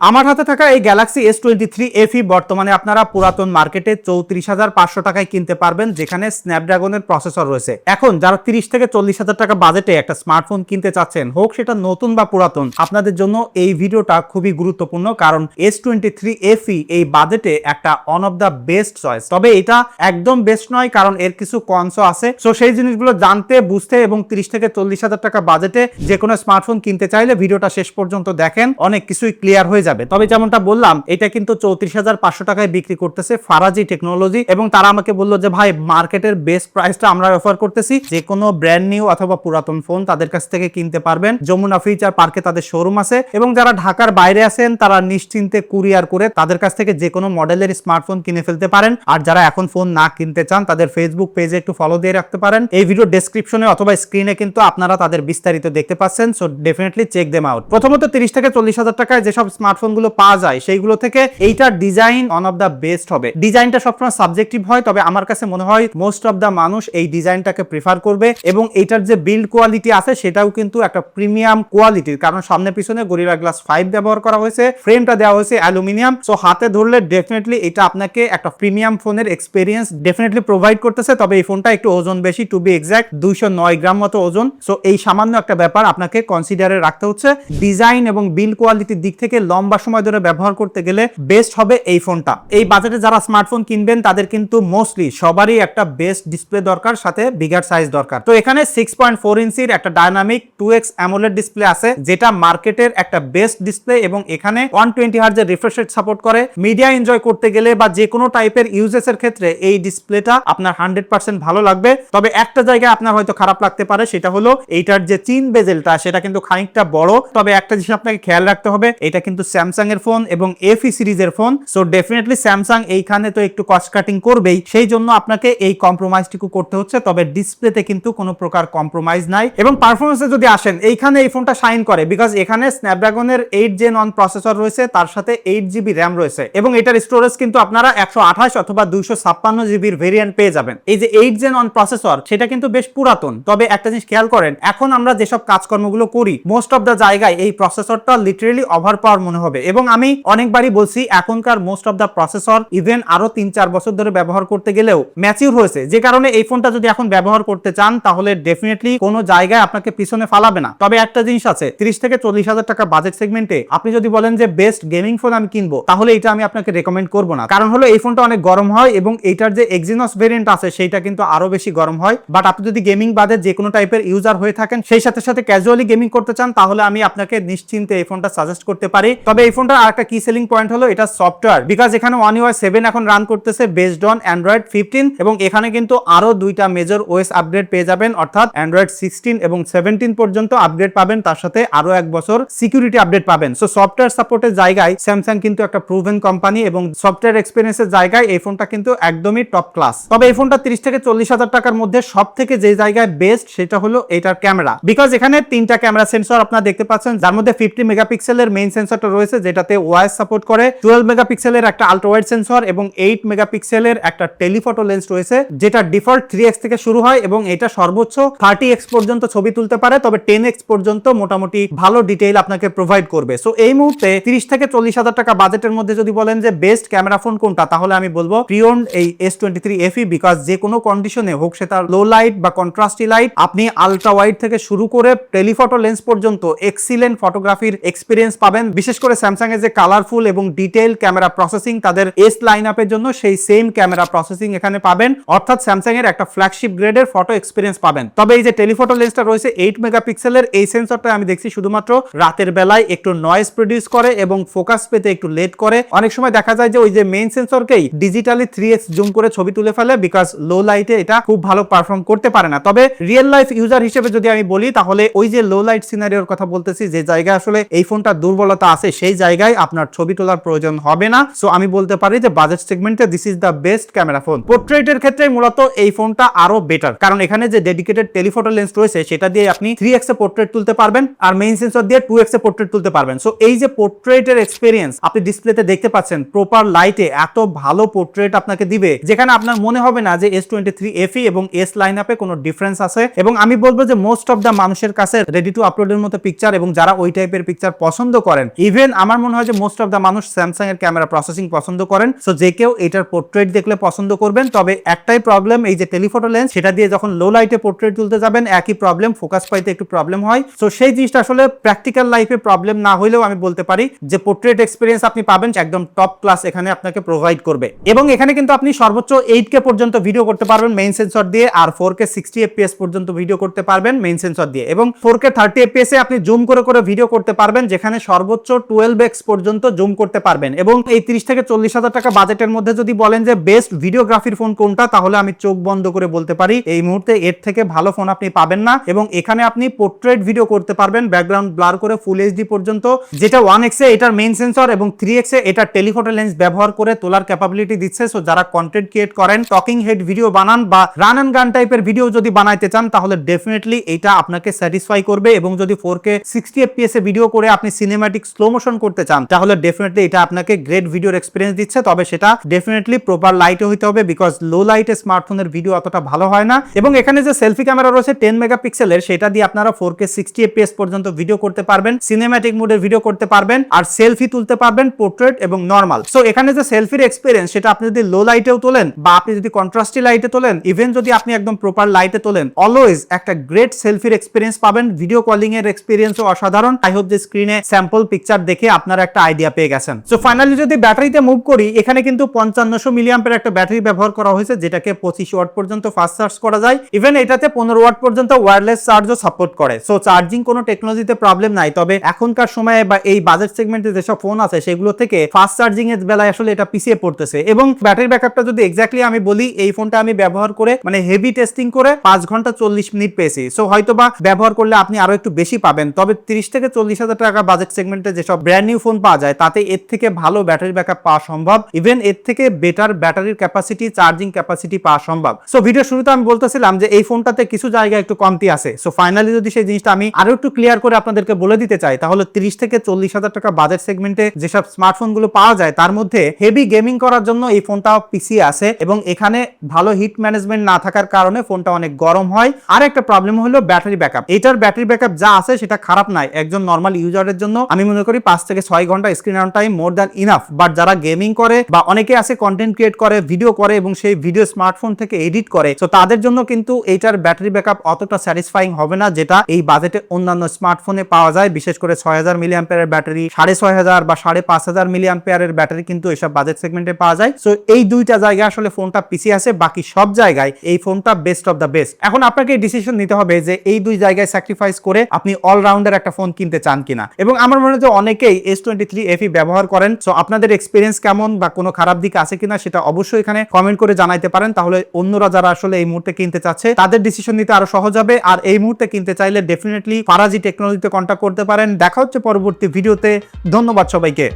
আমার হাতে থাকা এই Galaxy S twenty three FE বর্তমানে আপনারা পুরাতন মার্কেটে চৌত্রিশ হাজার পাঁচশো টাকায় কিনতে পারবেন, যেখানে স্ন্যাপড্রাগনের প্রসেসর রয়েছে। এখন যারা তিরিশ থেকে চল্লিশ হাজার টাকা বাজেটে একটা স্মার্টফোন কিনতে চাচ্ছেন, হোক সেটা নতুন বা পুরাতন, আপনাদের জন্য এই ভিডিওটা খুবই গুরুত্বপূর্ণ, কারণ এস টোয়েন্টি থ্রি এফি এই বাজেটে একটা one of the best choice তবে এটা একদম বেস্ট নয়, কারণ এর কিছু কনসও আছে। সো সেই জিনিসগুলো জানতে, বুঝতে এবং তিরিশ থেকে চল্লিশ হাজার টাকা বাজেটে যে কোনো স্মার্টফোন কিনতে চাইলে ভিডিওটা শেষ পর্যন্ত দেখেন, অনেক কিছুই ক্লিয়ার হয়ে যাবে। তবে যেমনটা বললাম, এটা কিন্তু চৌত্রিশ হাজার পাঁচশো টাকায় বিক্রি করতেছে ফারাজি টেকনোলজি এবং তারা আমাকে বলল যে, ভাই, মার্কেটের বেস্ট প্রাইসটা আমরা অফার করতেছি। যে কোনো ব্র্যান্ড নিউ অথবা পুরাতন ফোন তাদের কাছ থেকে কিনতে পারবেন। যমুনা ফিচার পার্কে তাদের শোরুম আছে এবং যারা ঢাকার বাইরে আছেন, তারা নিশ্চিন্তে কুরিয়ার করে তাদের কাছ থেকে যে কোনো মডেলের স্মার্টফোন কিনে ফেলতে পারেন। আর যারা এখন ফোন না কিনতে চান, তাদের ফেসবুক পেজে একটু ফলো দিয়ে রাখতে পারেন। এই ভিডিও ডেসক্রিপশনে অথবা স্ক্রিনে কিন্তু আপনারা তাদের বিস্তারিত দেখতে পাচ্ছেন so definitely check them out প্রথমত তিরিশ থেকে চল্লিশ হাজার টাকায় যেসব স্মার্টফোন গুলো পাওয়া যায়, সেইগুলো থেকে এইটার design one of the best হবে। ডিজাইনটা সবসময় সাবজেক্টিভ হয়, তবে আমার কাছে মনে হয় মোস্ট অফ দ্য মানুষ এই ডিজাইনটাকে প্রিফার করবে এবং এইটার যে বিল্ড কোয়ালিটি আছে, সেটাও কিন্তু একটা প্রিমিয়াম কোয়ালিটির কারণ সামনে পিছনে গরিলা গ্লাস ফাইভ ব্যবহার করা হয়েছে ফ্রেমটা দেওয়া হয়েছে অ্যালুমিনিয়াম সো হাতে ধরলে ডেফিনেটলি এটা আপনাকে একটা প্রিমিয়াম ফোনের এক্সপিরিয়েন্স ডেফিনেটলি প্রোভাইড করতেছে, তবে এই ফোনটা একটু ওজন বেশি টু বি এক্সাক্ট দুইশো নয় গ্রাম মতো ওজন। সো এই সামান্য একটা ব্যাপার আপনাকে কনসিডারে রাখতে হচ্ছে। ডিজাইন এবং বিল কোয়ালিটির দিক থেকে লম্বা সময় ধরে ব্যবহার করতে গেলে বেস্ট হবে এই ফোনটা। এই বাজেটে যারা স্মার্টফোন কিনবেন, তাদের কিন্তু মোস্টলি সবারই একটা বেস্ট ডিসপ্লে দরকার, সাথে বিগার সাইজ দরকার। তো এখানে সিক্স পয়েন্ট ফোর ইঞ্চির একটা dynamic two X AMOLED display আছে, যেটা মার্কেটের একটা বেস্ট ডিসপ্লে এবং এখানে ওয়ান টোয়েন্টি হার্জের রিফ্রেশ রেট সাপোর্ট করে। মিডিয়া এনজয় করতে গেলে বা যে কোনো টাইপের ইউজেস এর ক্ষেত্রে এই ডিসপ্লেটা আপনার হান্ড্রেড পার্সেন্ট ভালো লাগবে। তবে একটা জায়গায় আপনার হয়তো খারাপ লাগতে পারে, সেটা হলো এইটার যে চিন বেজেলটা সেটা কিন্তু খানিকটা বড়। তবে একটা জিনিস আপনাকে খেয়াল রাখতে হবে, এটা কিন্তু স্যামসাং এর ফোন এবং এফি সিরিজের ফোন। সো ডেফিনেটলি স্যামসাং এইখানে তো একটু কস্ট কাটিং করবেই। সেই জন্য আপনাকে এই কম্প্রোমাইজটুকু করতে হচ্ছে, তবে ডিসপ্লেতে কিন্তু কোনো প্রকার কম্প্রোমাইজ নাই। এবং পারফরমেন্সে যদি আসেন, এইখানে এই ফোনটা শাইন করে বিকজ এখানে স্ন্যাপড্রাগনের এইট জেন অন প্রসেসর রয়েছে, তার সাথে এইট জিবি র্যাম রয়েছে। এবং এটার স্টোরেজ কিন্তু আপনারা একশো আঠাশ অথবা দুইশো ছাপ্পান্ন জিবির ভেরিয়েন্ট পেয়ে যাবেন। এই যে এইট জেন অন প্রসেসর সেটা কিন্তু বেশ পুরাতন। তবে একটা জিনিস খেয়াল করেন, এখন আমরা যেসব কাজকর্মগুলো করি মোস্ট অফ দ্য জায়গায় এই প্রসেসরটা লিটারেলি ওভার পাওয়ার মনে হবে এবং আমি অনেকবারই বলছি, এখনকার most of the processor even আরও তিন চার বছর ধরে ব্যবহার করতে গেলেও ম্যাচিউর হয়েছে। যে কারণে এই ফোনটা যদি এখন ব্যবহার করতে চান, তাহলে ডেফিনেটলি কোনো জায়গায় আপনাকে পিছনে ফালাবে না। তবে একটা জিনিস আছে, তিরিশ থেকে চল্লিশ হাজার টাকা বাজেট সেগমেন্টে আপনি যদি বলেন যে বেস্ট গেমিং ফোন আমি কিনবো তাহলে এটা আমি আপনাকে রেকমেন্ড করব না। কারণ হলো, এই ফোনটা অনেক গরম হয় এবং এইটার যে এক্সিনস ভেরিয়েন্ট আছে, সেইটা কিন্তু আরও বেশি গরম হয়। বাট আপনি যদি গেমিং বাদে যে কোনো টাইপের ইউজার হয়ে থাকেন, সেই সাথে সাথে ক্যাজুয়ালি গেমিং করতে চান, তাহলে আমি আপনাকে নিশ্চিন্তে এই ফোনটা সাজেস্ট করতে পারি। তবে এই ফোনটার আরেকটা কি সেলিং পয়েন্ট হলো এটা সফটওয়্যার বিকজ এখানে ওয়ান ইউআই সেভেন এখন রান করতেছে বেসড অন অ্যান্ড্রয়েড ফিফটিন এবং এখানে কিন্তু আরও দুইটা মেজর ওএস আপগ্রেড পেয়ে যাবেন, অর্থাৎ অ্যান্ড্রয়েড সিক্সটিন এবং সেভেন্টিন পর্যন্ত আপগ্রেড পাবেন, তার সাথে আরও এক বছর সিকিউরিটি আপডেট পাবেন। সো সফটওয়্যার সাপোর্টের জায়গায় স্যামসাং কিন্তু একটা প্রুভেন কোম্পানি এবং সফটওয়্যার এক্সপিরিয়েন্সের জায়গায় এই ফোনটা কিন্তু একদমই টপ ক্লাস তবে এই ফোনটা তিরিশ থেকে চল্লিশ হাজার টাকার মধ্যে সব থেকে যে জায়গায় বেস্ট সেটা হলো এটার ক্যামেরা বিকজ এখানে তিনটা ক্যামেরা সেন্সর আপনারা দেখতে পাচ্ছেন, যার মধ্যে ফিফটি মেগাপিক্সেলের মেইন সেন্সরটা রয়েছে যেটাতে ওয়াইস সাপোর্ট করে টুয়েলভ মেগাপিক্সেলের একটা আলট্রাওয়াইড সেন্সর এবং এইট মেগাপিক্সেলের একটা টেলিফটো লেন্স রয়েছে, যেটা ডিফল্ট থ্রি এক্স থেকে শুরু হয় এবং এটা সর্বোচ্চ থার্টি এক্স পর্যন্ত ছবি তুলতে পারে, তবে টেন এক্স পর্যন্ত মোটামুটি ভালো ডিটেইল আপনাকে প্রোভাইড করবে। সো এই মুহূর্তে তিরিশ থেকে চল্লিশ হাজার টাকা বাজেটের মধ্যে যদি বলেন যে বেস্ট ক্যামেরা ফোন কোনটা, তাহলে আমি বলব প্রিয়ন এই S twenty three FE because যে কোনো কন্ডিশনে হোক, সেটা লো লাইট বা কন্ট্রাস্টি লাইট আপনি আলট্রা ওয়াইড থেকে শুরু করে টেলিফটো লেন্স পর্যন্ত এক্সিলেন্ট ফটোগ্রাফির এক্সপিরিয়েন্স পাবেন, বিশেষ করে স্যামসাং এর যে কালারফুল এবং ডিটেইল ক্যামেরা প্রসেসিং তাদের এস লাইন আপের জন্য সেই সেম ক্যামেরা প্রসেসিং এখানে পাবেন। অর্থাৎ স্যামসাং এর একটা ফ্ল্যাগশিপ গ্রেডের ফটো এক্সপিরিয়েন্স পাবেন। তবে এই যে টেলিফটো লেন্সটা রয়েছে এইট মেগাপিক্সেলের এই সেন্সরটা আমি দেখছি শুধুমাত্র রাতের বেলায় একটু নয়েজ প্রডিউস করে এবং ফোকাস পেতে একটু লেট করে। অনেক সময় দেখা যায় যে ওই যে মেইন সেন্সরকেই ডিজিটালি থ্রি এক্স জুম করে ছবি তুলে ফেলে বিকজ লো লাইটে এটা খুব ভালো পারফর্ম করতে পারে না। তবে রিয়েল লাইফ ইউজার হিসেবে যদি আমি বলি, তাহলে ওই যে লো লাইট সিনারিওর কথা বলতেছি, যে জায়গায় আসলে এই ফোনটা দুর্বলতা আছে সেই জায়গায় আপনার ছবি তোলার প্রয়োজন হবে না। সো আমি বলতে পারি যে বাজেট সেগমেন্টে this is the best camera phone পোর্ট্রেটের ক্ষেত্রে মূলত এই ফোনটা আরও বেটার কারণ এখানে যে ডেডিকেটেড টেলিফটো লেন্স রয়েছে, সেটা দিয়ে আপনি থ্রি এক্স এ পোর্ট্রেট তুলতে পারবেন আর মেইন সেন্সর দিয়ে টু এক্স এ পোর্ট্রেট তুলতে পারবেন। সো এই যে পোর্ট্রেটের এক্সপিরিয়েন্স আপনি ডিসপ্লেতে দেখতে পাচ্ছেন প্রপার লাইটে এত ভালো পোর্ট্রেট আপনাকে দিবে, যেখানে আপনার মনে হবে না যে এস টোয়েন্টি থ্রি এফি এবং এস লাইন আপে কোনো ডিফারেন্স আছে। এবং আমি বলব যে মোস্ট অফ দ্য মানুষের কাছে রেডি টু আপলোডের মতো পিকচার এবং যারা ওই টাইপের পিকচার পছন্দ করেন ইভেন ইভেন আমার মনে হয় যে মোস্ট অফ দ্য মানুষ স্যামসাং এর ক্যামেরা প্রসেসিং পছন্দ করেন। সো যে কেউ এটার পোর্ট্রেট দেখলে পছন্দ করবেন। তবে একটাই প্রবলেম এই যে টেলিফোটো লেন্স সেটা দিয়ে যখন লো লাইটে পোর্ট্রেট তুলতে যাবেন, একই প্রবলেম ফোকাস পাইতে একটু প্রবলেম হয়। সো সেই জিনিসটা আসলে প্র্যাকটিক্যাল লাইফে প্রবলেম না হলেও আমি বলতে পারি যে পোর্ট্রেট এক্সপিরিয়েন্স আপনি পাবেন একদম টপ ক্লাস এখানে আপনাকে প্রোভাইড করবে। এবং এখানে কিন্তু আপনি সর্বোচ্চ এইট কে পর্যন্ত ভিডিও করতে পারবেন মেইন সেন্সর দিয়ে আর ফোর কে সিক্সটি এফপিএস পর্যন্ত ভিডিও করতে পারবেন মেইন সেন্সর দিয়ে। এবং ফোর কে থার্টি এফপিএস এ আপনি জুম করে করে ভিডিও করতে পারবেন, যেখানে সর্বোচ্চ টুয়েলভ এক্স পর্যন্ত জুম করতে পারবেন। এবং এই তিরিশ থেকে চল্লিশ হাজার টাকা বাজেটের মধ্যে যদি বলেন যে বেস্ট ভিডিওগ্রাফির ফোন কোনটা, তাহলে আমি চোখ বন্ধ করে বলতে পারি, এই মুহূর্তে এর থেকে ভালো ফোন আপনি পাবেন না। এবং এখানে আপনি পোর্ট্রেট ভিডিও করতে পারবেন ব্যাকগ্রাউন্ড ব্লার করে ফুল এইচডি পর্যন্ত। যেটা ওয়ান এক্সে এটার মেইন সেন্সর এবং থ্রি এক্সে এটার টেলিফোটো লেন্স ব্যবহার করে তোলার ক্যাপাবিলিটি দিচ্ছে। সো যারা কন্টেন্ট ক্রিয়েট করেন টকিং হেড ভিডিও বানান বা রান অ্যান্ড গান টাইপের ভিডিও যদি বানাইতে চান, তাহলে ডেফিনেটলি এটা আপনাকে স্যাটিসফাই করবে। এবং যদি ফোর কে সিক্সটি এফপিএস এ ভিডিও করে আপনি সিনেমাটিক স্লো মোশন করতে চান, তাহলে ডেফিনেটলি এটা আপনাকে গ্রেট ভিডিওর এক্সপিরিয়েন্স দিচ্ছে। তবে সেটা ডেফিনেটলি প্রপার লাইটে হইতে হবে বিকজ লো লাইটে স্মার্টফোনের ভিডিও অতটা ভালো হয় না। এবং এখানে যে সেলফি ক্যামেরা রয়েছে টেন মেগাপিক্সেলের সেটা দিয়ে আপনারা ফোর কে সিক্সটি এফপিএস পর্যন্ত ভিডিও করতে পারবেন সিনেম্যাটিক মোডের ভিডিও করতে পারবেন, আর সেলফি তুলতে পারবেন পোর্ট্রেট এবং নর্মাল সো এখানে যে সেলফির এক্সপিরিয়েন্স সেটা আপনি যদি লো লাইটেও তোলেন বা আপনি যদি কন্ট্রাস্টি লাইটে তোলেন ইভেন যদি আপনি একদম প্রপার লাইটে তোলেন অলওয়েজ একটা গ্রেট সেলফির এক্সপিরিয়েন্স পাবেন। ভিডিও কলিং এর এক্সপিরিয়েন্সও অসাধারণ। আই হোপ যে স্ক্রিনে স্যাম্পল পিকচার দেখে আপনারা একটা আইডিয়া পেয়ে গেছেন। সো ফাইনালি যদি ব্যাটারিতে মুভ করি, এখানে কিন্তু পঞ্চান্নশো মিলিয়াম্পের একটা ব্যাটারি ব্যবহার করা হয়েছে, যেটাকে পঁচিশ ওয়াট পর্যন্ত ফাস্ট চার্জ করা যায়। ইভেন এটাতে পনেরো ওয়াট পর্যন্ত ওয়্যারলেস চার্জও সাপোর্ট করে। সো চার্জিং কোনো টেকনোলজিতে প্রবলেম নাই, তবে এখনকার সময়ে বা এই বাজেট সেগমেন্টে যেসব ফোন আছে, সেগুলো থেকে ফাস্ট চার্জিং এর বেলায় আসলে এটা পিছিয়ে পড়তেছে। এবং ব্যাটারি ব্যাকআপটা যদি এক্স্যাক্টলি আমি বলি, এই ফোনটা আমি ব্যবহার করে মানে হেভি টেস্টিং করে পাঁচ ঘণ্টা চল্লিশ মিনিট পেয়েছি। সো হয়তো বা ব্যবহার করলে আপনি আরও একটু বেশি পাবেন। তবে তিরিশ থেকে চল্লিশ হাজার টাকা বাজেট সেগমেন্টে যেসব ব্র্যান্ড নিউ ফোন পাওয়া যায়, তাতে এর থেকে ভালো ব্যাটারি ব্যাকআপ পাওয়া সম্ভব। ইভেন এর থেকে বেটার ব্যাটারির ক্যাপাসিটি চার্জিং ক্যাপাসিটি পাওয়া সম্ভব। সো ভিডিও শুরুতে আমি বলতেছিলাম যে এই ফোনটাতে কিছু জায়গায় একটু কমতি আছে। সো ফাইনালি যদি সেই জিনিসটা আমি আরও একটু ক্লিয়ার করে আপনাদেরকে বলে দিতে চাই, তাহলে তিরিশ থেকে চল্লিশ হাজার টাকা বাজেট সেগমেন্টে যেসব স্মার্টফোনগুলো পাওয়া যায়, তার মধ্যে হেভি গেমিং করার জন্য এই ফোনটা পিসি আছে এবং এখানে ভালো হিট ম্যানেজমেন্ট না থাকার কারণে ফোনটা অনেক গরম হয়। আর একটা প্রবলেম হলো ব্যাটারি ব্যাকআপ এটার ব্যাটারি ব্যাকআপ যা আছে সেটা খারাপ নাই, একজন নর্মাল ইউজারের জন্য। আমি মনে করি পাঁচ থেকে ছয় ঘণ্টা screen on time more than enough but যারা গেমিং করে বা অনেকে আছে কন্টেন্ট ক্রিয়েট করে ভিডিও করে এবং সেই ভিডিও স্মার্টফোন থেকে এডিট করে তো তাদের জন্য কিন্তু এইটার ব্যাটারি ব্যাকআপ অতটা স্যাটিসফাইং হবে না, যেটা এই বাজেটে অন্যান্য স্মার্টফোনে পাওয়া যায়। বিশেষ করে ছয় হাজার মিলি অ্যাম্পিয়ারের ব্যাটারি সাড়ে ছয় হাজার বা সাড়ে পাঁচ হাজার মিলি অ্যাম্পিয়ারের ব্যাটারি কিন্তু এসব বাজেট সেগমেন্টে পাওয়া যায়। সো এই দুইটা জায়গায় আসলে ফোনটা পিছিয়ে আছে, বাকি সব জায়গায় এই ফোনটা বেস্ট অফ দ্য বেস্ট এখন আপনাকে ডিসিশন নিতে হবে যে এই দুই জায়গায় স্যাক্রিফাইস করে আপনি অলরাউন্ডার একটা ফোন কিনতে চান কিনা। এবং আমার মনে হয় যে অনেকেই এস টোয়েন্টি থ্রি এফি ব্যবহার করেন। সো আপনাদের এক্সপিরিয়েন্স কেমন বা কোনো খারাপ দিক আছে কিনা সেটা অবশ্যই এখানে কমেন্ট করে জানাইতে পারেন। তাহলে অন্যরা যারা আসলে এই মুহূর্তে কিনতে চাচ্ছে, তাদের ডিসিশন নিতে আরও সহজ হবে। আর এই মুহূর্তে কিনতে চাইলে ডেফিনেটলি ফারাজি টেকনোলজিতে কন্ট্যাক্ট করতে পারেন। দেখা হচ্ছে পরবর্তী ভিডিওতে ধন্যবাদ সবাইকে।